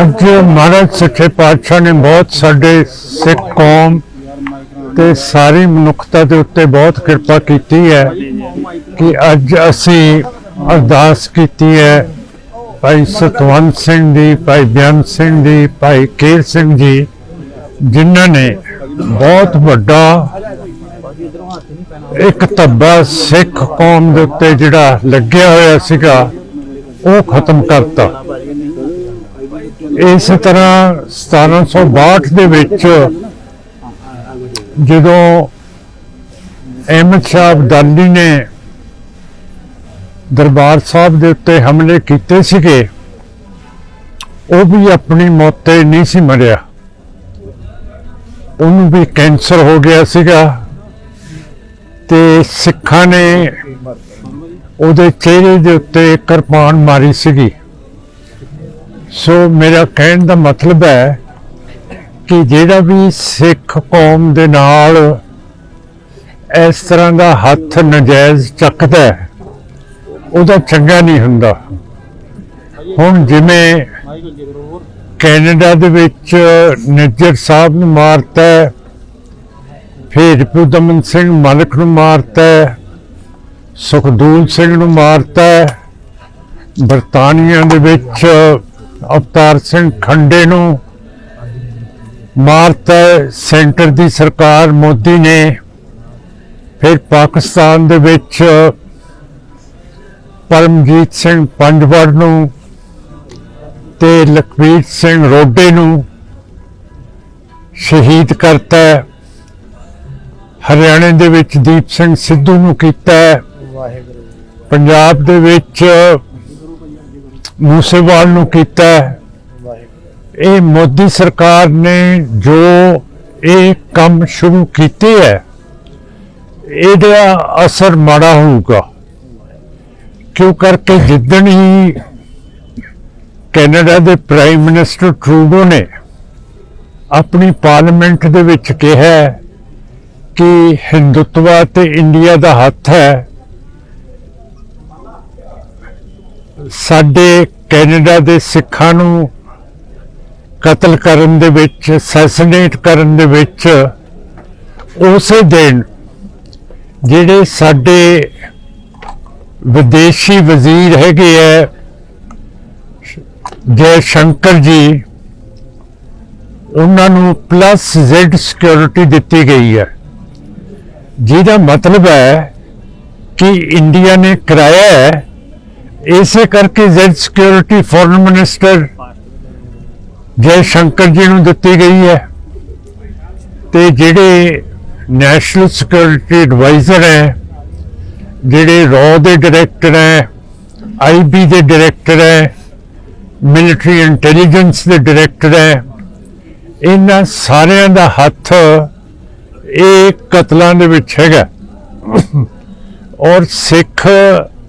ਅੱਜ ਮਹਾਰਾਜ ਸੱਚੇ ਪਾਤਸ਼ਾਹ ਨੇ ਬਹੁਤ ਸਾਡੇ ਸਿੱਖ ਕੌਮ ਤੇ ਸਾਰੀ ਮਨੁੱਖਤਾ ਦੇ ਉੱਤੇ ਬਹੁਤ ਕਿਰਪਾ ਕੀਤੀ ਹੈ ਕਿ ਅੱਜ ਅਸੀਂ ਅਰਦਾਸ ਕੀਤੀ ਹੈ। ਭਾਈ ਸਤਵੰਤ ਸਿੰਘ ਦੀ ਭਾਈ ਬਿਆਨ ਸਿੰਘ ਦੀ ਭਾਈ ਕੇਰ ਸਿੰਘ ਜੀ, ਜਿਨ੍ਹਾਂ ਨੇ ਬਹੁਤ ਵੱਡਾ ਇੱਕ ਤੱਬਾ ਸਿੱਖ ਕੌਮ ਦੇ ਉੱਤੇ ਜਿਹੜਾ ਲੱਗਿਆ ਹੋਇਆ ਸੀਗਾ, ਉਹ ਖਤਮ ਕਰਤਾ। ਇਸ ਤਰ੍ਹਾਂ 1762 ਦੇ ਵਿੱਚ ਜਦੋਂ ਅਹਿਮਦ ਸ਼ਾਹ ਅਬਦਾਲੀ ਨੇ ਦਰਬਾਰ ਸਾਹਿਬ ਦੇ ਉੱਤੇ ਹਮਲੇ ਕੀਤੇ ਸੀਗੇ, ਉਹ ਵੀ ਆਪਣੀ ਮੌਤ ਤੇ ਨਹੀਂ ਸੀ ਮਰਿਆ। ਉਹਨੂੰ ਵੀ ਕੈਂਸਰ ਹੋ ਗਿਆ ਸੀਗਾ ਤੇ ਸਿੱਖਾਂ ਨੇ ਉਹਦੇ ਚਿਹਰੇ ਦੇ ਉੱਤੇ ਕਿਰਪਾਨ ਮਾਰੀ ਸੀਗੀ। ਸੋ ਮੇਰਾ ਕਹਿਣ ਦਾ ਮਤਲਬ ਹੈ ਕਿ ਜਿਹੜਾ ਵੀ ਸਿੱਖ ਕੌਮ ਦੇ ਨਾਲ ਇਸ ਤਰ੍ਹਾਂ ਦਾ ਹੱਥ ਨਜਾਇਜ਼ ਚੱਕਦਾ ਹੈ, ਉਹਦਾ ਚੰਗਾ ਨਹੀਂ ਹੁੰਦਾ। ਹੁਣ ਜਿਵੇਂ ਕੈਨੇਡਾ ਦੇ ਵਿੱਚ ਨਿੱਜਰ ਸਾਹਿਬ ਨੂੰ ਮਾਰਤਾ ਫਿਰ ਪੁਦਮਨ ਸਿੰਘ ਮਲਕ ਨੂੰ ਮਾਰਤਾ ਸੁਖਦੂਲ ਸਿੰਘ ਨੂੰ ਮਾਰਤਾ ਬਰਤਾਨੀਆ ਦੇ ਵਿੱਚ ਅਵਤਾਰ ਸਿੰਘ ਖੰਡੇ ਨੂੰ ਮਾਰਤਾ ਸੈਂਟਰ ਦੀ ਸਰਕਾਰ ਮੋਦੀ ਨੇ ਫਿਰ ਪਾਕਿਸਤਾਨ ਦੇ ਵਿੱਚ ਪਰਮਜੀਤ ਸਿੰਘ ਪੰਜਵੜ ਨੂੰ ਤੇ ਲਖਵੀਰ ਸਿੰਘ ਰੋਡੇ ਨੂੰ ਸ਼ਹੀਦ ਕਰਤਾ। ਹਰਿਆਣੇ ਦੇ ਵਿੱਚ ਦੀਪ ਸਿੰਘ ਸਿੱਧੂ ਨੂੰ ਕੀਤਾ। ਪੰਜਾਬ ਦੇ ਵਿੱਚ ਮੂਸੇਵਾਲ ਨੂੰ ਕੀਤਾ ਇਹ ਮੋਦੀ ਸਰਕਾਰ ਨੇ ਜੋ ਇਹ ਕੰਮ ਸ਼ੁਰੂ ਕੀਤੇ ਹੈ, ਇਹਦਾ ਅਸਰ ਮਾੜਾ ਹੋਊਗਾ। ਕਿਉਂ ਕਰਕੇ ਜਿੱਦਣ ਹੀ ਕੈਨੇਡਾ ਦੇ ਪ੍ਰਾਈਮ ਮਿਨਿਸਟਰ ਟਰੂਡੋ ਨੇ ਆਪਣੀ ਪਾਰਲੀਮੈਂਟ ਦੇ ਵਿੱਚ ਕਿਹਾ ਕਿ ਹਿੰਦੁੱਤਵਾ ਤੇ ਇੰਡੀਆ ਦਾ ਹੱਥ ਹੈ ਸਾਡੇ ਕੈਨੇਡਾ ਦੇ ਸਿੱਖਾਂ ਨੂੰ ਕਤਲ ਕਰਨ ਦੇ ਵਿੱਚ ਸੈਸਨੇਟ ਕਰਨ ਦੇ ਵਿੱਚ ਉਸੇ ਦਿਨ ਜਿਹੜੇ ਸਾਡੇ ਵਿਦੇਸ਼ੀ ਵਜ਼ੀਰ ਹੈਗੇ ਹੈ ਜੈ ਸ਼ੰਕਰ ਜੀ, ਉਹਨਾਂ ਨੂੰ ਪਲੱਸ ਜ਼ੈਡ ਸਿਕਿਉਰਿਟੀ ਦਿੱਤੀ ਗਈ ਹੈ। ਜਿਹਦਾ ਮਤਲਬ ਹੈ ਕਿ ਇੰਡੀਆ ਨੇ ਕਰਾਇਆ ਹੈ ਇਸੇ ਕਰਕੇ Z security foreign minister Jai Shankar ji ਨੂੰ ਦਿੱਤੀ ਗਈ ਹੈ ਤੇ ਜਿਹੜੇ ਨੈਸ਼ਨਲ ਸਿਕਿਉਰਿਟੀ ਐਡਵਾਈਜ਼ਰ ਹੈ, ਜਿਹੜੇ ਰੋ ਦੇ ਡਾਇਰੈਕਟਰ ਹੈ ਆਈਬੀ ਦੇ ਡਾਇਰੈਕਟਰ ਹੈ ਮਿਲਟਰੀ ਇੰਟੈਲੀਜੈਂਸ ਦੇ ਡਾਇਰੈਕਟਰ ਹੈ, ਇਹਨਾਂ ਸਾਰਿਆਂ ਦਾ ਹੱਥ ਇਹ ਕਤਲਾਂ ਦੇ ਵਿੱਚ ਹੈਗਾ। ਔਰ ਸਿੱਖ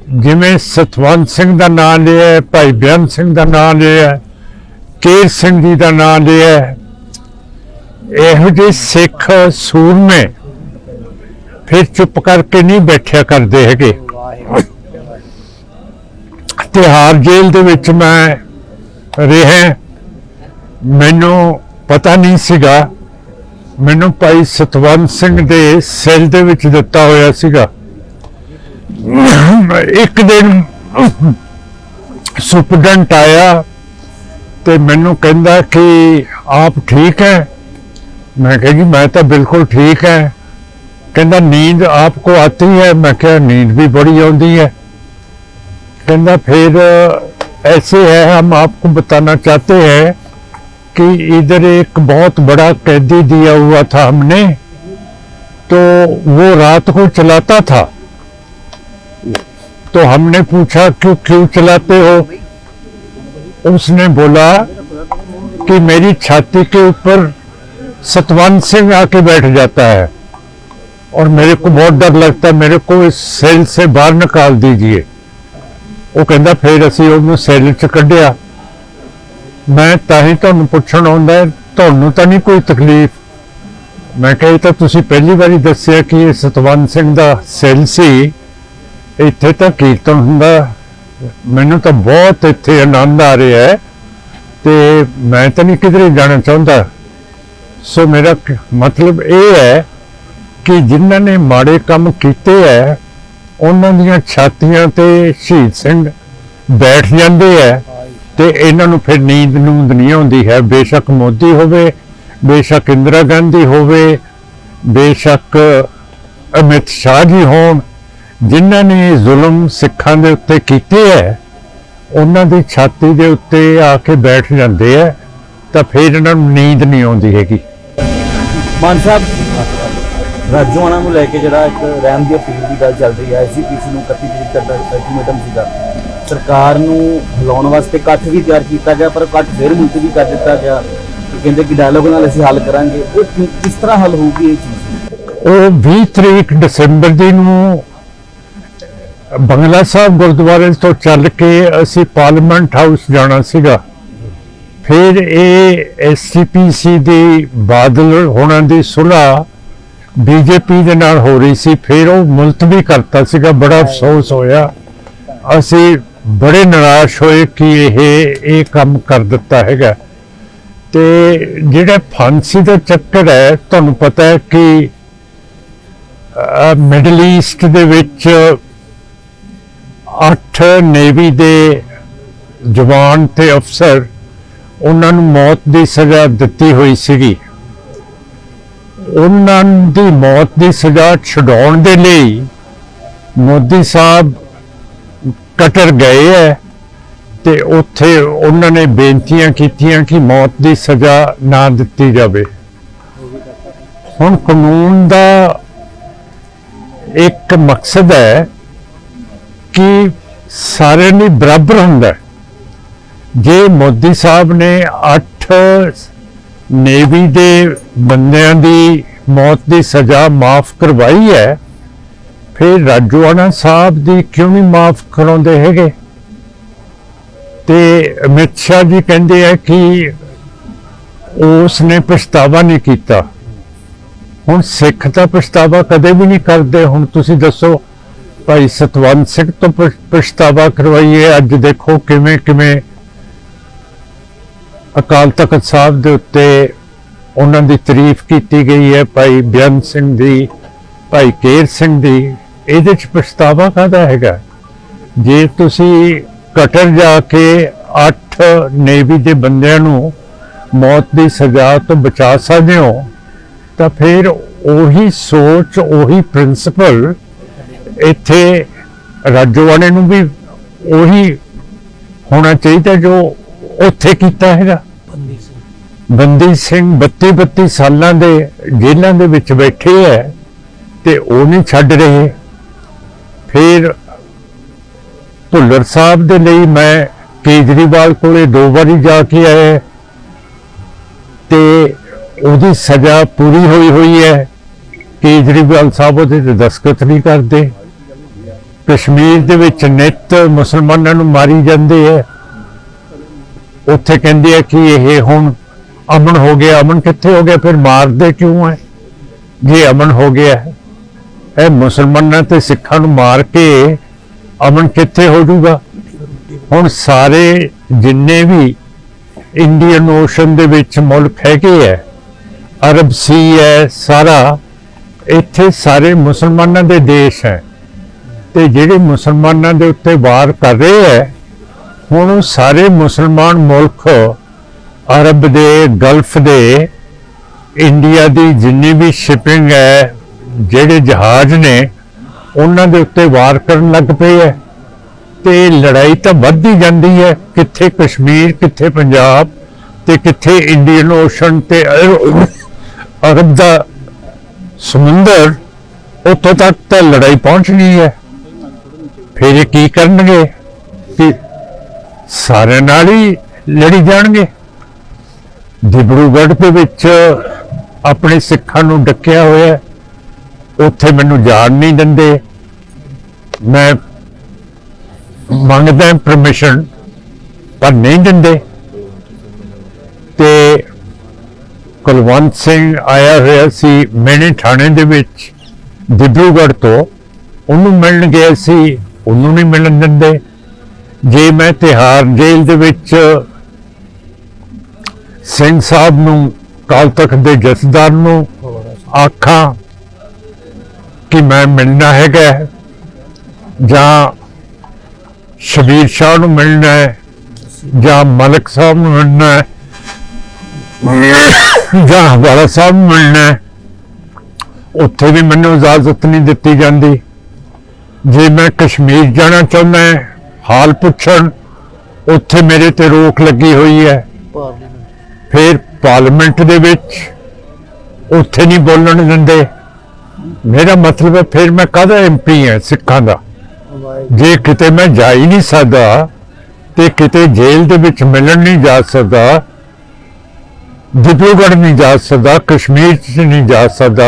ਜਿਵੇਂ ਸਤਵੰਤ ਸਿੰਘ ਦਾ ਨਾਮ ਲਿਆ ਭਾਈ ਬਿਆਨ ਸਿੰਘ ਦਾ ਨਾਮ ਲਿਆ ਕੇਰ ਸਿੰਘ ਜੀ ਦਾ ਨਾਮ ਲਿਆ ਇਹੋ ਜਿਹੇ ਸਿੱਖ ਸੂਰਮੇ ਫਿਰ ਚੁੱਪ ਕਰਕੇ ਨਹੀਂ ਬੈਠਿਆ ਕਰਦੇ ਹੈਗੇ। ਤਿਹਾਰ ਜੇਲ੍ਹ ਦੇ ਵਿੱਚ ਮੈਂ ਰਿਹਾ ਮੈਨੂੰ ਪਤਾ ਨਹੀਂ ਸੀਗਾ। ਮੈਨੂੰ ਭਾਈ ਸਤਵੰਤ ਸਿੰਘ ਦੇ ਸੈੱਲ ਦੇ ਵਿੱਚ ਦਿੱਤਾ ਹੋਇਆ ਸੀਗਾ। ਇੱਕ ਦਿਨ ਸੁਪਰਡੈਂਟ ਆਇਆ ਤੇ ਮੈਨੂੰ ਕਹਿੰਦਾ ਕਿ ਆਪ ਠੀਕ ਹੈ मैं कहा जी मैं तो बिल्कुल ठीक है कहना नींद आपको आती है मैं क्या नींद भी बड़ी आती है कहना फिर ऐसे है हम आपको बताना चाहते हैं कि इधर एक बहुत बड़ा कैदी दिया हुआ था हमने तो वो रात को चलाता था तो हमने पूछा क्यों क्यों चलाते हो उसने बोला कि मेरी छाती के ऊपर सतवंत सिंह आके बैठ जाता है और मेरे को बहुत डर लगता है मेरे को इस सेल से बाहर निकाल दीजिए ਉਹ ਕਹਿੰਦਾ ਫਿਰ ਅਸੀਂ ਉਹਨੂੰ ਸੈੱਲ 'ਚ ਕੱਢਿਆ ਮੈਂ ਤਾਂ ਹੀ ਤੁਹਾਨੂੰ ਪੁੱਛਣ ਆਉਂਦਾ ਹੈ, ਤੁਹਾਨੂੰ ਤਾਂ ਨਹੀਂ ਕੋਈ ਤਕਲੀਫ ਮੈਂ ਕਿਹਾ ਇਹ ਤਾਂ ਤੁਸੀਂ ਪਹਿਲੀ ਵਾਰੀ ਦੱਸਿਆ ਕਿ ਇਹ ਸਤਵੰਤ ਸਿੰਘ ਦਾ ਸੈੱਲ ਸੀ ਇੱਥੇ ਤਾਂ ਕੀਰਤਨ ਹੁੰਦਾ। ਮੈਨੂੰ ਤਾਂ ਬਹੁਤ ਇੱਥੇ ਆਨੰਦ ਆ ਰਿਹਾ ਹੈ ਤੇ ਮੈਂ ਤਾਂ ਨਹੀਂ ਕਿਧਰੇ ਜਾਣਾ ਚਾਹੁੰਦਾ। ਸੋ ਮੇਰਾ ਮਤਲਬ ਇਹ ਹੈ ਕਿ ਜਿਨ੍ਹਾਂ ਨੇ ਮਾੜੇ ਕੰਮ ਕੀਤੇ ਹੈ, ਉਹਨਾਂ ਦੀਆਂ ਛਾਤੀਆਂ ਤੇ ਸ਼ਹੀਦ ਸਿੰਘ ਬੈਠ ਜਾਂਦੇ ਹੈ ਤੇ ਇਹਨਾਂ ਨੂੰ ਫਿਰ ਨੀਂਦ ਨੂੰਦ ਨਹੀਂ ਆਉਂਦੀ ਹੈ। ਬੇਸ਼ੱਕ ਮੋਦੀ ਹੋਵੇ, ਬੇਸ਼ੱਕ ਇੰਦਰਾ ਗਾਂਧੀ ਹੋਵੇ, ਬੇਸ਼ੱਕ ਅਮਿਤ ਸ਼ਾਹ ਜੀ ਹੋਣ ਜਿਨ੍ਹਾਂ ਨੇ ਜ਼ੁਲਮ ਸਿੱਖਾਂ ਦੇ ਉੱਤੇ ਕੀਤੇ ਹੈ ਉਹਨਾਂ ਦੀ ਛਾਤੀ ਦੇ ਉੱਤੇ ਆ ਕੇ ਬੈਠ ਜਾਂਦੇ ਹੈ ਤਾਂ ਫਿਰ ਇਹਨਾਂ ਨੂੰ ਨੀਂਦ ਨਹੀਂ ਆਉਂਦੀ ਹੈਗੀ। ਮਾਨ ਸਾਹਿਬ ਰਾਜੋਆਣਾ ਨੂੰ ਲੈ ਕੇ ਜਿਹੜਾ ਇੱਕ ਰਹਿਮ ਦੀ ਅਪੀਲ ਦੀ ਗੱਲ ਚੱਲ ਰਹੀ ਹੈ ਐਸਜੀਪੀਸੀ ਨੂੰ 31 ਤਰੀਕ ਤੱਕ ਦਾ ਅਲਟੀਮੇਟਮ ਸੀਗਾ। ਸਰਕਾਰ ਨੂੰ ਹਿਲਾਉਣ ਵਾਸਤੇ ਇਕੱਠ ਵੀ ਤਿਆਰ ਕੀਤਾ ਗਿਆ ਪਰ ਇਕੱਠ ਫਿਰ ਮੁਲਤਵੀ ਕਰ ਦਿੱਤਾ ਗਿਆ। ਕਹਿੰਦੇ ਕਿ ਡਾਇਲੋਗ ਨਾਲ ਅਸੀਂ ਹੱਲ ਕਰਾਂਗੇ। ਉਹ ਕਿਸ ਤਰ੍ਹਾਂ ਹੱਲ ਹੋਊਗੀ ਇਹ ਚੀਜ਼? ਉਹ 20 ਤਰੀਕ ਦਸੰਬਰ ਦੀ ਨੂੰ ਬੰਗਲਾ ਸਾਹਿਬ ਗੁਰਦੁਆਰੇ ਤੋਂ ਚੱਲ ਕੇ ਅਸੀਂ ਪਾਰਲੀਮੈਂਟ ਹਾਊਸ ਜਾਣਾ ਸੀਗਾ। ਫਿਰ ਇਹ ਐਸਸੀਪੀਸੀ ਦੀ ਬਾਦਲ ਹੋਣਾ ਦੀ ਸੁਲ੍ਹਾ ਬੀਜੇਪੀ ਦੇ ਨਾਲ ਹੋ ਰਹੀ ਸੀ। ਫਿਰ ਉਹ ਮੁਲਤਵੀ ਕਰਤਾ ਸੀਗਾ ਬੜਾ ਅਫਸੋਸ ਹੋਇਆ। ਅਸੀਂ ਬੜੇ ਨਿਰਾਸ਼ ਹੋਏ ਕਿ ਇਹ ਇਹ ਕੰਮ ਕਰ ਦਿੱਤਾ ਹੈਗਾ। ਤੇ ਜਿਹੜਾ ਫਾਂਸੀ ਦਾ ਚੱਕਰ ਹੈ ਤੁਹਾਨੂੰ ਪਤਾ ਹੈ ਕਿ ਮਿਡਲ ਈਸਟ ਦੇ ਵਿੱਚ ਅੱਠ ਨੇਵੀ ਦੇ ਜਵਾਨ ਤੇ ਅਫਸਰ ਉਹਨਾਂ ਨੂੰ ਮੌਤ ਦੀ ਸਜ਼ਾ ਦਿੱਤੀ ਹੋਈ ਸੀਗੀ। ਉਹਨਾਂ ਦੀ ਮੌਤ ਦੀ ਸਜ਼ਾ ਛਡਾਉਣ ਦੇ ਲਈ ਮੋਦੀ ਸਾਹਿਬ ਕਟਰ ਗਏ ਹੈ ਤੇ ਉੱਥੇ ਉਹਨਾਂ ਨੇ ਬੇਨਤੀਆਂ ਕੀਤੀਆਂ ਕਿ ਮੌਤ ਦੀ ਸਜ਼ਾ ਨਾ ਦਿੱਤੀ ਜਾਵੇ। ਹੁਣ ਕਾਨੂੰਨ ਦਾ ਇੱਕ ਮਕਸਦ ਹੈ ਕਿ ਸਾਰਿਆਂ ਲਈ ਬਰਾਬਰ ਹੁੰਦਾ ਜੇ ਮੋਦੀ ਸਾਹਿਬ ਨੇ 8 ਨੇਵੀ ਦੇ ਬੰਦਿਆਂ ਦੀ ਮੌਤ ਦੀ ਸਜ਼ਾ ਮਾਫ ਕਰਵਾਈ ਹੈ, ਫਿਰ ਰਾਜੋਆਣਾ ਸਾਹਿਬ ਦੀ ਕਿਉਂ ਨਹੀਂ ਮਾਫ ਕਰਾਉਂਦੇ ਹੈਗੇ? ਤੇ ਅਮਿਤ ਸ਼ਾਹ ਜੀ ਕਹਿੰਦੇ ਆ ਕਿ ਉਸ ਨੇ ਪਛਤਾਵਾ ਨਹੀਂ ਕੀਤਾ। ਹੁਣ ਸਿੱਖ ਤਾਂ ਪਛਤਾਵਾ ਕਦੇ ਵੀ ਨਹੀਂ ਕਰਦੇ। ਹੁਣ ਤੁਸੀਂ ਦੱਸੋ ਭਾਈ ਸਤਵੰਤ ਸਿੰਘ ਤੋਂ ਪ- ਪਛਤਾਵਾ ਕਰਵਾਈਏ। ਅੱਜ ਦੇਖੋ ਕਿਵੇਂ ਕਿਵੇਂ ਅਕਾਲ ਤਖਤ ਸਾਹਿਬ ਦੇ ਉੱਤੇ ਉਹਨਾਂ ਦੀ ਤਾਰੀਫ ਕੀਤੀ ਗਈ ਹੈ। ਭਾਈ ਬਿਆਨ ਸਿੰਘ ਦੀ, ਭਾਈ ਕੇਰ ਸਿੰਘ ਦੀ। ਇਹਦੇ ਚ ਪਛਤਾਵਾ ਕਾਹਦਾ ਹੈਗਾ? ਜੇ ਤੁਸੀਂ ਕਟਰ ਜਾ ਕੇ 8 ਨੇਵੀ ਦੇ ਬੰਦਿਆਂ ਨੂੰ ਮੌਤ ਦੀ ਸਜ਼ਾ ਤੋਂ ਬਚਾ ਸਕਦੇ ਹੋ, ਤਾਂ ਫਿਰ ਉਹੀ ਸੋਚ, ਉਹੀ ਪ੍ਰਿੰਸੀਪਲ ਇੱਥੇ ਰਾਜੋਵਾਨੇ ਨੂੰ ਵੀ ਉਹੀ ਹੋਣਾ ਚਾਹੀਦਾ ਜੋ ਉੱਥੇ ਕੀਤਾ ਹੈਗਾ। ਬੰਦੀ ਸਿੰਘ। 32 32 ਸਾਲਾਂ ਦੇ ਜੇਲ੍ਹਾਂ ਦੇ ਵਿੱਚ ਬੈਠੇ ਹੈ ਤੇ ਉਹ ਨਹੀਂ ਛੱਡ ਰਹੇ। ਫਿਰ ਭੁੱਲਰ ਸਾਹਿਬ ਦੇ ਲਈ ਮੈਂ ਕੇਜਰੀਵਾਲ ਕੋਲੇ ਦੋ ਵਾਰੀ ਜਾ ਕੇ ਆਇਆ ਤੇ ਉਹਦੀ ਸਜ਼ਾ ਪੂਰੀ ਹੋਈ ਹੋਈ ਹੈ। ਕੇਜਰੀਵਾਲ ਸਾਹਿਬ ਉਹਦੇ ਤੇ ਦਸਖਤ ਨਹੀਂ ਕਰਦੇ। ਕਸ਼ਮੀਰ ਦੇ ਵਿੱਚ ਨਿਤ ਮੁਸਲਮਾਨਾਂ ਨੂੰ ਮਾਰੀ ਜਾਂਦੇ ਹੈ ਉੱਥੇ ਕਹਿੰਦੇ ਆ ਕਿ ਇਹ ਹੁਣ ਅਮਨ ਹੋ ਗਿਆ। ਅਮਨ ਕਿੱਥੇ ਹੋ ਗਿਆ? ਫਿਰ ਮਾਰਦੇ ਕਿਉਂ ਹੈ ਜੇ ਅਮਨ ਹੋ ਗਿਆ, ਇਹ ਮੁਸਲਮਾਨਾਂ ਤੇ ਸਿੱਖਾਂ ਨੂੰ ਮਾਰ ਕੇ ਅਮਨ ਕਿੱਥੇ ਹੋ ਜਾਊਗਾ? ਹੁਣ ਸਾਰੇ ਜਿੰਨੇ ਵੀ ਇੰਡੀਅਨ ਓਸ਼ਨ ਦੇ ਵਿੱਚ ਮੁਲਕ ਹੈਗੇ ਹੈ ਅਰਬ ਸੀ ਹੈ ਸਾਰਾ ਇੱਥੇ ਸਾਰੇ ਮੁਸਲਮਾਨਾਂ ਦੇ ਦੇਸ਼ ਹੈ ਤੇ ਜਿਹੜੇ ਮੁਸਲਮਾਨਾਂ ਦੇ ਉੱਤੇ ਵਾਰ ਕਰ ਰਹੇ ਹੈ, ਹੁਣ ਸਾਰੇ ਮੁਸਲਮਾਨ ਮੁਲਕ ਅਰਬ ਦੇ, ਗਲਫ ਦੇ, ਇੰਡੀਆ ਦੀ ਜਿੰਨੀ ਵੀ ਸ਼ਿਪਿੰਗ ਹੈ, ਜਿਹੜੇ ਜਹਾਜ਼ ਨੇ, ਉਹਨਾਂ ਦੇ ਉੱਤੇ ਵਾਰ ਕਰਨ ਲੱਗ ਪਏ ਹੈ। ਤੇ ਲੜਾਈ ਤਾਂ ਵੱਧਦੀ ਜਾਂਦੀ ਹੈ, ਕਿੱਥੇ ਕਸ਼ਮੀਰ, ਕਿੱਥੇ ਪੰਜਾਬ ਤੇ ਕਿੱਥੇ ਇੰਡੀਅਨ ਓਸ਼ਨ ਤੇ ਅਰਬ ਦਾ ਸਮੁੰਦਰ, ਉੱਥੋਂ ਤੱਕ ਤਾਂ ਲੜਾਈ ਪਹੁੰਚਣੀ ਹੈ। ਫਿਰ ਇਹ ਕੀ ਕਰਨਗੇ? ਕਿ ਸਾਰਿਆਂ ਨਾਲ ਹੀ ਲੜੀ ਜਾਣਗੇ। ਡਿਬਰੂਗੜ੍ਹ ਦੇ ਵਿੱਚ ਆਪਣੇ ਸਿੱਖਾਂ ਨੂੰ ਡੱਕਿਆ ਹੋਇਆ ਉੱਥੇ ਮੈਨੂੰ ਜਾਣ ਨਹੀਂ ਦਿੰਦੇ। ਮੈਂ ਮੰਗਦਾ ਪਰਮਿਸ਼ਨ ਪਰ ਨਹੀਂ ਦਿੰਦੇ। ਤੇ ਕੁਲਵੰਤ ਸਿੰਘ ਆਇਆ ਹੋਇਆ ਸੀ ਮੈਨੇ ਥਾਣੇ ਦੇ ਵਿੱਚ ਡਿਬਰੂਗੜ੍ਹ ਤੋਂ। ਉਹਨੂੰ ਮਿਲਣ ਗਿਆ ਸੀ। ਉਹਨੂੰ ਨਹੀਂ ਮਿਲਣ ਦਿੰਦੇ। ਜੇ ਮੈਂ ਤਿਹਾਰ ਜੇਲ੍ਹ ਦੇ ਵਿੱਚ ਸਿੰਘ ਸਾਹਿਬ ਨੂੰ ਕਾਲ ਤਖਤ ਦੇ ਜਥੇਦਾਰ ਨੂੰ ਆਖਾਂ ਕਿ ਮੈਂ ਮਿਲਣਾ ਹੈਗਾ ਜਾਂ ਸ਼ਬੀਰ ਸ਼ਾਹ ਨੂੰ ਮਿਲਣਾ ਹੈ ਜਾਂ ਮਲਕ ਸਾਹਿਬ ਨੂੰ ਮਿਲਣਾ ਹੈ ਜਾਂ ਹਵਾਲਾ ਸਾਹਿਬ ਨੂੰ ਮਿਲਣਾ ਹੈ, ਉੱਥੇ ਵੀ ਮੈਨੂੰ ਇਜਾਜ਼ਤ ਨਹੀਂ ਦਿੱਤੀ ਜਾਂਦੀ। ਜੇ ਮੈਂ ਕਸ਼ਮੀਰ ਜਾਣਾ ਚਾਹੁੰਦਾ ਹਾਂ, ਹਾਲ ਪੁੱਛਣ ਉੱਥੇ ਮੇਰੇ ਤੇ ਰੋਕ ਲੱਗੀ ਹੋਈ ਹੈ। ਫਿਰ ਪਾਰਲੀਮੈਂਟ ਦੇ ਵਿੱਚ ਉੱਥੇ ਨਹੀਂ ਬੋਲਣ ਦਿੰਦੇ। ਮੇਰਾ ਮਤਲਬ ਹੈ ਫਿਰ ਮੈਂ ਕਾਹਦਾ ਐਮਪੀ ਹਾਂ ਸਿੱਖਾਂ ਦਾ? ਜੇ ਕਿਤੇ ਮੈਂ ਜਾ ਹੀ ਨਹੀਂ ਸਕਦਾ ਤੇ ਕਿਤੇ ਜੇਲ੍ਹ ਦੇ ਵਿੱਚ ਮਿਲਣ ਨਹੀਂ ਜਾ ਸਕਦਾ ਡਿਬਰੂਗੜ੍ਹ ਨਹੀਂ ਜਾ ਸਕਦਾ ਕਸ਼ਮੀਰ 'ਚ ਨਹੀਂ ਜਾ ਸਕਦਾ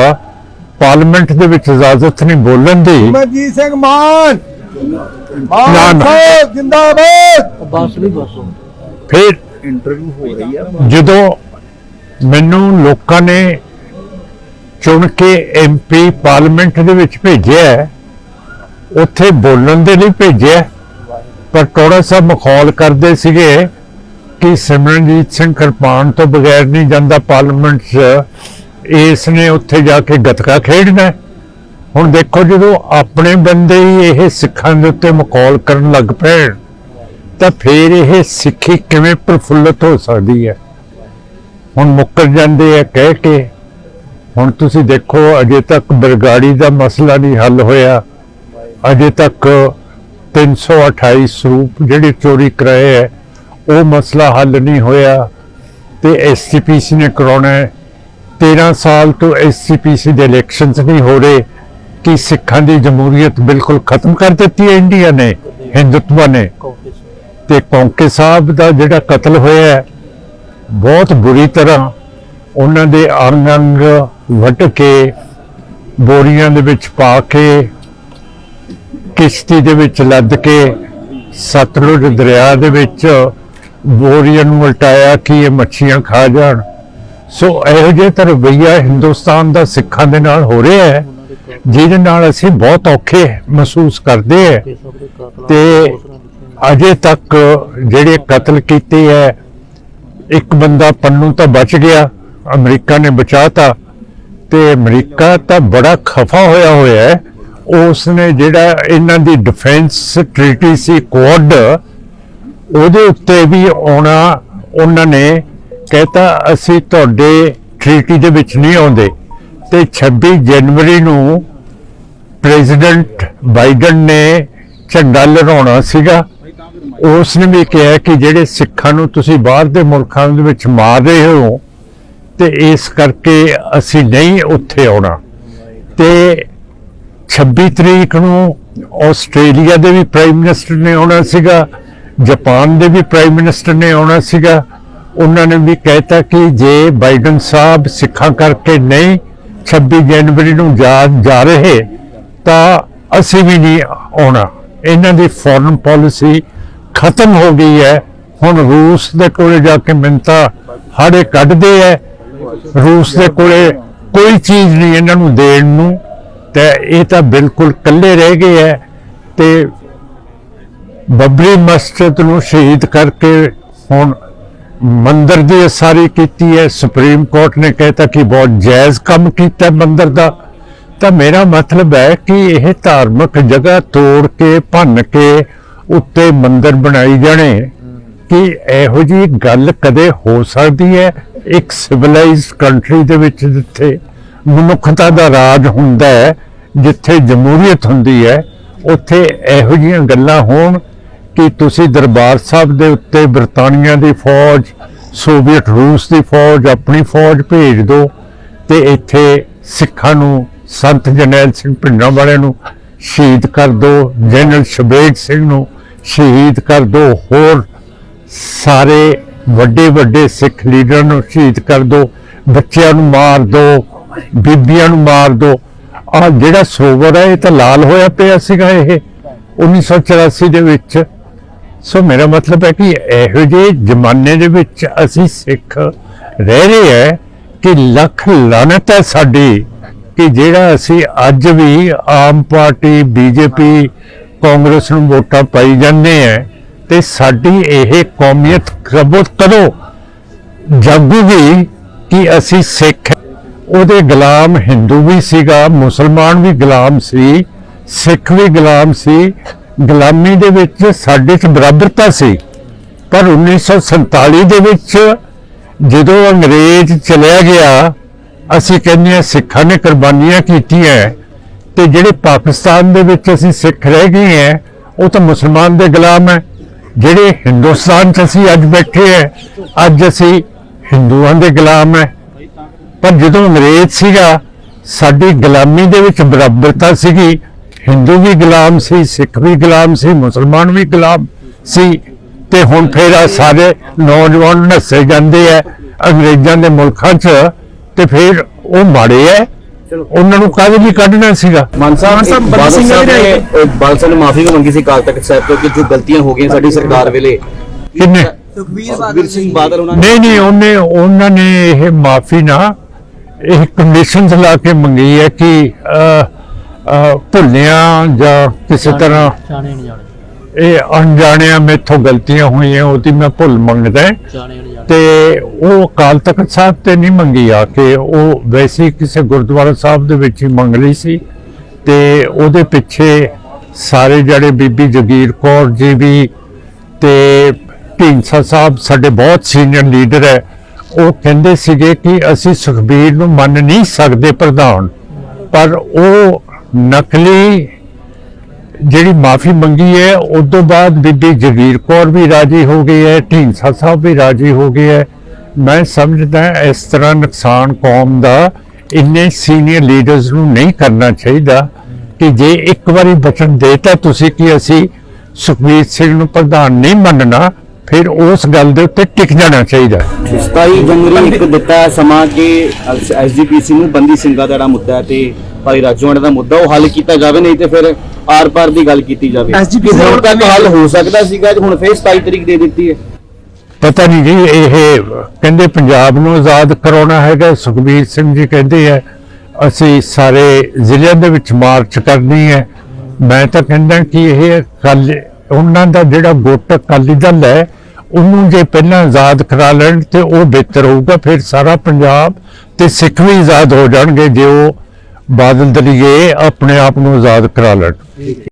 ਪਾਰਲੀਮੈਂਟ ਦੇ ਵਿੱਚ ਇਜਾਜ਼ਤ ਨਹੀਂ ਬੋਲਣ ਦੀ। ਮਨਜੀਤ ਸਿੰਘ ਮਾਨ। ਮਾਨ। ਸਾਹਿਬ ਜਿੰਦਾਬਾਦ। ਬਸ ਵੀ ਬਸ। ਫਿਰ ਇੰਟਰਵਿਊ ਹੋ ਰਹੀ ਆ। ਜਦੋਂ ਮੈਨੂੰ ਲੋਕਾਂ ਨੇ ਚੁਣ ਕੇ ਐਮਪੀ ਪਾਰਲੀਮੈਂਟ ਦੇ ਵਿੱਚ ਭੇਜਿਆ ਹੈ, ਉੱਥੇ ਬੋਲਣ ਦੇ ਲਈ ਭੇਜਿਆ। ਪਰ ਟੋੜਾ ਸਾਹਿਬ ਮਖੌਲ ਕਰਦੇ ਸੀਗੇ ਕਿ ਸਿਮਰਨਜੀਤ ਸਿੰਘ ਕਿਰਪਾਨ ਤੋਂ ਬਗੈਰ ਨਹੀਂ ਜਾਂਦਾ ਪਾਰਲੀਮੈਂਟ 'ਚ। ਇਸ ਨੇ ਉੱਥੇ ਜਾ ਕੇ ਗੱਤਕਾ ਖੇਡਣਾ ਹੁਣ ਦੇਖੋ ਜਦੋਂ ਆਪਣੇ ਬੰਦੇ ਹੀ ਇਹ ਸਿੱਖਾਂ ਦੇ ਉੱਤੇ ਮਕੌਲ ਕਰਨ ਲੱਗ ਪੈਣ, ਤਾਂ ਫਿਰ ਇਹ ਸਿੱਖੀ ਕਿਵੇਂ ਪ੍ਰਫੁੱਲਤ ਹੋ ਸਕਦੀ ਹੈ? ਹੁਣ ਮੁੱਕਰ ਜਾਂਦੇ ਆ ਕਹਿ ਕੇ, ਹੁਣ ਤੁਸੀਂ ਦੇਖੋ ਅਜੇ ਤੱਕ ਬਰਗਾੜੀ ਦਾ ਮਸਲਾ ਨਹੀਂ ਹੱਲ ਹੋਇਆ। ਅਜੇ ਤੱਕ 328 ਸਰੂਪ ਜਿਹੜੇ ਚੋਰੀ ਕਰਾਏ ਹੈ, ਉਹ ਮਸਲਾ ਹੱਲ ਨਹੀਂ ਹੋਇਆ। ਤੇ ਐਸਸੀਪੀਸੀ ਨੇ ਕਰਾਉਣਾ ਹੈ। 13 ਸਾਲ ਤੋਂ ਐਸਸੀਪੀਸੀ ਦੇ ਇਲੈਕਸ਼ਨਸ ਨਹੀਂ ਹੋ ਰਹੇ, ਕਿ ਸਿੱਖਾਂ ਦੀ ਜਮਹੂਰੀਅਤ ਬਿਲਕੁਲ ਖਤਮ ਕਰ ਦਿੱਤੀ ਹੈ ਇੰਡੀਆ ਨੇ, ਹਿੰਦੂਤਵਾ ਨੇ? ਤੇ ਕੌਂਕੇ ਸਾਹਿਬ ਦਾ ਜਿਹੜਾ ਕਤਲ ਹੋਇਆ ਬਹੁਤ ਬੁਰੀ ਤਰ੍ਹਾਂ ਉਹਨਾਂ ਦੇ ਅੰਗ ਅੰਗ ਵੱਢ ਕੇ, ਬੋਰੀਆਂ ਦੇ ਵਿੱਚ ਪਾ ਕੇ, ਕਿਸ਼ਤੀ ਦੇ ਵਿੱਚ ਲੱਦ ਕੇ, ਸਤਲੁਜ ਦਰਿਆ ਦੇ ਵਿੱਚ ਬੋਰੀਆਂ ਨੂੰ ਉਲਟਾਇਆ ਕਿ ਇਹ ਮੱਛੀਆਂ ਖਾ ਜਾਣ। ਸੋ ਇਹੋ ਜਿਹੇ ਤਾਂ ਰਵੱਈਆ ਹਿੰਦੁਸਤਾਨ ਦਾ ਸਿੱਖਾਂ ਦੇ ਨਾਲ ਹੋ ਰਿਹਾ ਹੈ, ਜਿਹਦੇ ਨਾਲ ਅਸੀਂ ਬਹੁਤ ਔਖੇ ਮਹਿਸੂਸ ਕਰਦੇ ਹੈ। ਤੇ ਅਜੇ ਤੱਕ ਜਿਹੜੇ ਕਤਲ ਕੀਤੇ ਹੈ, ਇੱਕ ਬੰਦਾ ਪੰਨੂ ਤਾਂ ਬਚ ਗਿਆ, ਅਮਰੀਕਾ ਨੇ ਬਚਾਤਾ। ਤੇ ਅਮਰੀਕਾ ਤਾਂ ਬੜਾ ਖਫਾ ਹੋਇਆ ਹੋਇਆ ਹੈ। ਉਸ ਨੇ ਜਿਹੜਾ ਇਹਨਾਂ ਦੀ ਡਿਫੈਂਸ ਟ੍ਰੀਟੀ ਸੀ, ਕੁਆਡ, ਉਹਦੇ ਉੱਤੇ ਵੀ ਆਉਣਾ ਉਹਨਾਂ ਨੇ ਕਹਿਤਾ, ਅਸੀਂ ਤੁਹਾਡੇ ਟ੍ਰੀਟੀ ਦੇ ਵਿੱਚ ਨਹੀਂ ਆਉਂਦੇ। ਤੇ 26 ਜਨਵਰੀ ਨੂੰ ਪ੍ਰੈਜ਼ੀਡੈਂਟ ਬਾਈਡਨ ਨੇ ਝੰਡਾ ਲਹਿਰਾਉਣਾ ਸੀਗਾ। ਉਸ ਨੇ ਵੀ ਕਿਹਾ ਕਿ ਜਿਹੜੇ ਸਿੱਖਾਂ ਨੂੰ ਤੁਸੀਂ ਬਾਹਰ ਦੇ ਮੁਲਕਾਂ ਦੇ ਵਿੱਚ ਮਾਰ ਰਹੇ ਹੋ, ਤੇ ਇਸ ਕਰਕੇ ਅਸੀਂ ਨਹੀਂ ਉੱਥੇ ਆਉਣਾ। ਤੇ 26 ਤਰੀਕ ਨੂੰ ਆਸਟ੍ਰੇਲੀਆ ਦੇ ਵੀ ਪ੍ਰਾਈਮ ਮਿਨਿਸਟਰ ਨੇ ਆਉਣਾ ਸੀਗਾ, ਜਾਪਾਨ ਦੇ ਵੀ ਪ੍ਰਾਈਮ ਮਿਨਿਸਟਰ ਨੇ ਆਉਣਾ ਸੀਗਾ। ਉਹਨਾਂ ਨੇ ਵੀ ਕਹਿਤਾ ਕਿ ਜੇ ਬਾਈਡਨ ਸਾਹਿਬ ਸਿੱਖਾਂ ਕਰਕੇ ਨਹੀਂ 26 ਜਨਵਰੀ ਨੂੰ ਜਾ ਜਾ ਰਹੇ, ਤਾਂ ਅਸੀਂ ਵੀ ਨਹੀਂ ਆਉਣਾ। ਇਹਨਾਂ ਦੀ ਫੋਰਨ ਪਾਲਿਸੀ ਖਤਮ ਹੋ ਗਈ ਹੈ। ਹੁਣ ਰੂਸ ਦੇ ਕੋਲੇ ਜਾ ਕੇ ਮਿੰਤਾ ਹਾੜੇ ਕੱਢਦੇ ਐ ਰੂਸ ਦੇ ਕੋਲੇ ਕੋਈ ਚੀਜ਼ ਨਹੀਂ ਇਹਨਾਂ ਨੂੰ ਦੇਣ ਨੂੰ। ਤੇ ਇਹ ਤਾਂ ਬਿਲਕੁਲ ਇਕੱਲੇ ਰਹਿ ਗਏ ਐ ਤੇ ਬੱਬਰੀ ਮਸਜਿਦ ਨੂੰ ਸ਼ਹੀਦ ਕਰਕੇ ਹੁਣ ਮੰਦਰ ਦੀ ਸਾਰੀ ਕੀਤੀ ਹੈ, ਸੁਪਰੀਮ ਕੋਰਟ ਨੇ ਕਹਿਤਾ ਕਿ ਬਹੁਤ ਜਾਇਜ਼ ਕੰਮ ਕੀਤਾ ਮੰਦਰ ਦਾ। ਤਾਂ ਮੇਰਾ ਮਤਲਬ ਹੈ ਕਿ ਇਹ ਧਾਰਮਿਕ ਜਗ੍ਹਾ ਤੋੜ ਕੇ, ਭੰਨ ਕੇ ਉੱਤੇ ਮੰਦਰ ਬਣਾਈ ਜਾਣੇ। ਕਿ ਇਹੋ ਜੀ ਗੱਲ ਕਦੇ ਹੋ ਸਕਦੀ ਹੈ ਇੱਕ ਸਿਵਲਾਈਜ਼ਡ ਕੰਟਰੀ ਦੇ ਵਿੱਚ ਜਿੱਥੇ ਮਨੁੱਖਤਾ ਦਾ ਰਾਜ ਹੁੰਦਾ ਹੈ, ਜਿੱਥੇ ਜਮਹੂਰੀਅਤ ਹੁੰਦੀ ਹੈ, ਉੱਥੇ ਇਹੋ ਜੀਆਂ ਗੱਲਾਂ ਹੋਣ ਕਿ ਤੁਸੀਂ ਦਰਬਾਰ ਸਾਹਿਬ ਦੇ ਉੱਤੇ ਬਰਤਾਨੀਆ ਦੀ ਫੌਜ, ਸੋਵੀਅਤ ਰੂਸ ਦੀ ਫੌਜ ਆਪਣੀ ਫੌਜ ਭੇਜ ਦਿਓ ਤੇ ਇੱਥੇ ਸਿੱਖਾਂ ਨੂੰ, ਸੰਤ ਜਰਨੈਲ ਸਿੰਘ ਭਿੰਡਰਾਂ ਵਾਲਿਆਂ ਨੂੰ ਸ਼ਹੀਦ ਕਰ ਦਿਓ ਜਨਰਲ ਸ਼ਬੇਗ ਸਿੰਘ ਨੂੰ ਸ਼ਹੀਦ ਕਰ ਦਿਓ ਹੋਰ ਸਾਰੇ ਵੱਡੇ ਵੱਡੇ ਸਿੱਖ ਲੀਡਰਾਂ ਨੂੰ ਸ਼ਹੀਦ ਕਰ ਦਿਓ ਬੱਚਿਆਂ ਨੂੰ ਮਾਰ ਦਿਓ ਬੀਬੀਆਂ ਨੂੰ ਮਾਰ ਦਿਓ ਆ ਜਿਹੜਾ ਸਰੋਵਰ ਹੈ, ਇਹ ਤਾਂ ਲਾਲ ਹੋਇਆ ਪਿਆ ਸੀਗਾ ਇਹ 1984 ਦੇ ਵਿੱਚ। ਸੋ ਮੇਰਾ ਮਤਲਬ ਹੈ ਕਿ ਇਹੋ ਜਿਹੇ ਜ਼ਮਾਨੇ ਦੇ ਵਿੱਚ ਅਸੀਂ ਸਿੱਖ ਰਹਿ ਰਹੇ ਹੈ ਕਿ ਲੱਖ ਲਾਨਤ ਹੈ ਸਾਡੀ, ਕਿ ਜਿਹੜਾ ਅਸੀਂ ਅੱਜ ਵੀ ਆਮ ਪਾਰਟੀ, ਬੀਜੇਪੀ, ਕਾਂਗਰਸ ਨੂੰ ਵੋਟਾਂ ਪਾਈ ਜਾਂਦੇ ਆ ਤੇ ਸਾਡੀ ਇਹ ਕੌਮੀਅਤ ਕਬੂਲ ਕਰੋ ਜਾਗੂਗੀ ਕਿ ਅਸੀਂ ਸਿੱਖ ਹਾਂ। ਉਹਦੇ ਗੁਲਾਮ ਹਿੰਦੂ ਵੀ ਸੀਗਾ, ਮੁਸਲਮਾਨ ਵੀ ਗੁਲਾਮ ਸੀ, ਸਿੱਖ ਵੀ ਗੁਲਾਮ ਸੀ ਗੁਲਾਮੀ ਦੇ ਵਿੱਚ ਸਾਡੇ 'ਚ ਬਰਾਬਰਤਾ ਸੀ, ਪਰ 1947 ਦੇ ਵਿੱਚ ਜਦੋਂ ਅੰਗਰੇਜ਼ ਚਲਿਆ ਗਿਆ, ਅਸੀਂ ਕਹਿੰਦੇ ਹਾਂ ਸਿੱਖਾਂ ਨੇ ਕੁਰਬਾਨੀਆਂ ਕੀਤੀਆਂ ਤੇ ਜਿਹੜੇ ਪਾਕਿਸਤਾਨ ਦੇ ਵਿੱਚ ਅਸੀਂ ਸਿੱਖ ਰਹਿ ਗਏ ਹੈ, ਉਹ ਤਾਂ ਮੁਸਲਮਾਨ ਦੇ ਗੁਲਾਮ ਹੈ। ਜਿਹੜੇ ਹਿੰਦੁਸਤਾਨ 'ਚ ਅਸੀਂ ਅੱਜ ਬੈਠੇ ਹੈ, ਅੱਜ ਅਸੀਂ ਹਿੰਦੂਆਂ ਦੇ ਗੁਲਾਮ ਹੈ। ਪਰ ਜਦੋਂ ਅੰਗਰੇਜ਼ ਸੀਗਾ, ਸਾਡੀ ਗੁਲਾਮੀ ਦੇ ਵਿੱਚ ਬਰਾਬਰਤਾ ਸੀਗੀ ਹਿੰਦੂ ਵੀ ਗੁਲਾਮ ਸੀ ਸਿੱਖ ਵੀ ਗੁਲਾਮ ਸੀ ਮੁਸਲਮਾਨ ਵੀ ਗੁਲਾਮ ਸੀ। ਤੇ ਹੁਣ ਫੇਰ ਆ ਸਾਰੇ ਨੌਜਵਾਨ ਨੱਸੇ ਜਾਂਦੇ ਆ ਅੰਗਰੇਜ਼ਾਂ ਦੇ ਮੁਲਕਾਂ 'ਚ ਤੇ ਫਿਰ ਉਹ ਮਾੜੇ ਐ। ਉਹਨਾਂ ਨੂੰ ਕਾਹਦੇ ਲਈ ਕੱਢਣਾ ਸੀਗਾ? ਮਾਨ ਸਾਹਿਬ ਬਾਦਲ ਸਿੰਘ ਨੇ ਬਾਦਲ ਨੇ ਮਾਫੀ ਵੀ ਮੰਗੀ ਸੀ ਕਾਲ ਤੱਕ ਸਾਹਿਬ ਤੋਂ ਕਿ ਜੋ ਗਲਤੀਆਂ ਹੋ ਗਈਆਂ ਸਾਡੀ ਸਰਕਾਰ ਵੇਲੇ। ਕਿੰਨੇ? ਸੁਖਬੀਰ ਸਿੰਘ ਬਾਦਲ ਉਹਨਾਂ ਨੇ ਨਹੀਂ ਨਹੀਂ ਉਹਨੇ ਉਹਨਾਂ ਨੇ ਇਹ ਮਾਫੀ ਨਾ ਇਹ ਕੰਡੀਸ਼ਨਸ ਲਾ ਕੇ ਮੰਗੀ ਹੈ ਕਿ ਭੁੱਲਿਆਂ ਜਾਂ ਕਿਸੇ ਤਰ੍ਹਾਂ ਜਾਣੇ ਨਹੀਂ ਜਾਣੇ। ਇਹ ਅਣਜਾਣਿਆਂ ਮੇਥੋਂ ਗਲਤੀਆਂ ਹੋਈਆਂ ਉਹਦੀ ਮੈਂ ਭੁੱਲ ਮੰਗਦਾ ਤੇ ਉਹ ਅਕਾਲ ਤਖਤ ਸਾਹਿਬ ਤੇ ਨਹੀਂ ਮੰਗੀ ਆ ਕੇ ਉਹ ਵੈਸੇ ਕਿਸੇ ਗੁਰਦੁਆਰਾ ਸਾਹਿਬ ਦੇ ਵਿੱਚ ਹੀ ਮੰਗ ਲਈ ਸੀ। ਤੇ ਉਹਦੇ ਪਿੱਛੇ ਸਾਰੇ ਜਿਹੜੇ ਬੀਬੀ ਜਗੀਰ ਕੌਰ ਜੀ ਵੀ ਤੇ ਢੀਂਸਾ ਸਾਹਿਬ ਸਾਡੇ ਬਹੁਤ ਸੀਨੀਅਰ ਲੀਡਰ ਹੈ ਉਹ ਕਹਿੰਦੇ ਸੀਗੇ ਕਿ ਅਸੀਂ ਸੁਖਬੀਰ ਨੂੰ ਮੰਨ ਨਹੀਂ ਸਕਦੇ ਪ੍ਰਧਾਨ। ਪਰ ਉਹ ਨਕਲੀ ਜਿਹੜੀ ਮਾਫੀ ਮੰਗੀ ਹੈ, ਉਸ ਤੋਂ ਬਾਅਦ ਬੀਬੀ ਜਗੀਰ ਕੌਰ ਵੀ ਰਾਜੀ ਹੋ ਗਈ ਹੈ ਢੀਂਸਾ ਸਾਹਿਬ ਵੀ ਰਾਜੀ ਹੋ ਗਏ ਹੈ। ਮੈਂ ਸਮਝਦਾ ਇਸ ਤਰ੍ਹਾਂ ਨੁਕਸਾਨ ਕੌਮ ਦਾ ਇੰਨੇ ਸੀਨੀਅਰ ਲੀਡਰਸ ਨੂੰ ਨਹੀਂ ਕਰਨਾ ਚਾਹੀਦਾ ਕਿ ਜੇ ਇੱਕ ਵਾਰੀ ਬਚਨ ਦੇਤਾ ਤੁਸੀਂ ਕਿ ਅਸੀਂ ਸੁਖਬੀਰ ਸਿੰਘ ਨੂੰ ਪ੍ਰਧਾਨ ਨਹੀਂ ਮੰਨਣਾ, ਫਿਰ ਉਸ ਗੱਲ ਦੇ ਉੱਤੇ ਟਿਕ ਜਾਣਾ ਚਾਹੀਦਾ 27 ਜਨਵਰੀ ਇੱਕ ਦਿੱਤਾ ਸਮਾਂ ਕਿ ਐਸਜੀਪੀਸੀ ਨੂੰ ਬੰਦੀ ਸਿੰਘਾਂ ਦਾ ਮੁੱਦਾ ਤੇ ਭਾਈ ਰਾਜੋਆਣਾ ਦਾ ਮੁੱਦਾ ਉਹ ਹੱਲ ਕੀਤਾ ਜਾਵੇ ਨਹੀਂ ਤੇ ਫਿਰ ਆਰ-ਪਾਰ ਦੀ ਗੱਲ ਕੀਤੀ ਜਾਵੇ। SGPC ਕਿ ਹੁਣ ਤੱਕ ਹੱਲ ਹੋ ਸਕਦਾ ਸੀਗਾ ਤੇ ਹੁਣ ਫੇਰ 27 ਤਰੀਕ ਦੇ ਦਿੱਤੀ ਹੈ। ਪਤਾ ਨਹੀਂ ਜੀ ਇਹ ਕਹਿੰਦੇ ਪੰਜਾਬ ਨੂੰ ਆਜ਼ਾਦ ਕਰਾਉਣਾ ਹੈਗਾ ਸੁਖਬੀਰ ਸਿੰਘ ਜੀ ਕਹਿੰਦੇ ਆ ਅਸੀਂ ਸਾਰੇ ਜ਼ਿਲ੍ਹਿਆਂ ਦੇ ਵਿੱਚ ਮਾਰਚ ਕਰਨੀ ਹੈ। ਮੈਂ ਤਾਂ ਕਹਿੰਦਾ ਕਿ ਇਹ ਕੱਲ ਉਹਨਾਂ ਦਾ ਜਿਹੜਾ ਗੁੱਟ ਅਕਾਲੀ ਦਲ ਹੈ ਉਹਨੂੰ ਜੇ ਪਹਿਲਾਂ ਆਜ਼ਾਦ ਕਰਾ ਲੈਣ ਤੇ ਉਹ ਬਿਹਤਰ ਹੋਊਗਾ ਫਿਰ ਸਾਰਾ ਪੰਜਾਬ ਤੇ ਸਿੱਖ ਵੀ ਆਜ਼ਾਦ ਹੋ ਜਾਣਗੇ ਜੇ ਉਹ ਬਾਦਲ ਦਲੀਏ ਆਪਣੇ ਆਪ ਨੂੰ ਆਜ਼ਾਦ ਕਰਾ ਲੈਣ।